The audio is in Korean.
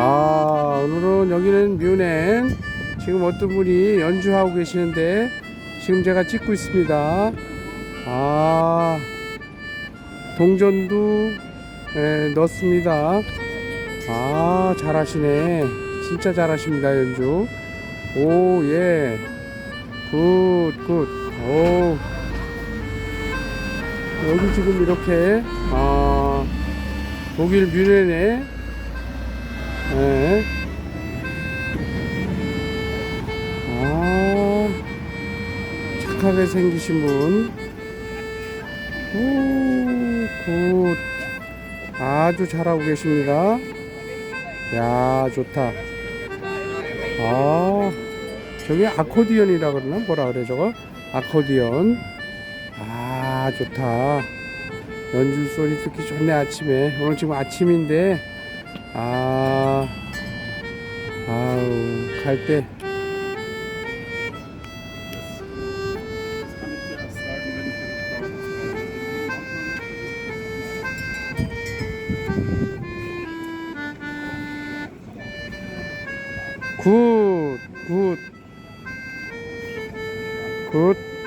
아, 오늘은 여기는 뮤넨. 지금 어떤 분이 연주하고 계시는데, 지금 제가 찍고 있습니다. 아, 동전도 예, 넣습니다. 아, 잘하시네. 진짜 잘하십니다, 연주. 오, 예. 굿, 굿. 오. 여기 지금 이렇게, 아, 독일 뮤넨에, 예. 아, 착하게 생기신 분. 오, 굿. 아주 잘하고 계십니다. 야, 좋다. 아, 저게 아코디언이라 그러나? 뭐라 그래, 저거? 아코디언. 아, 좋다. 연주 소리 듣기 좋네, 아침에. 오늘 지금 아침인데, 아, 아우, 갈 때. 굿, 굿, 굿.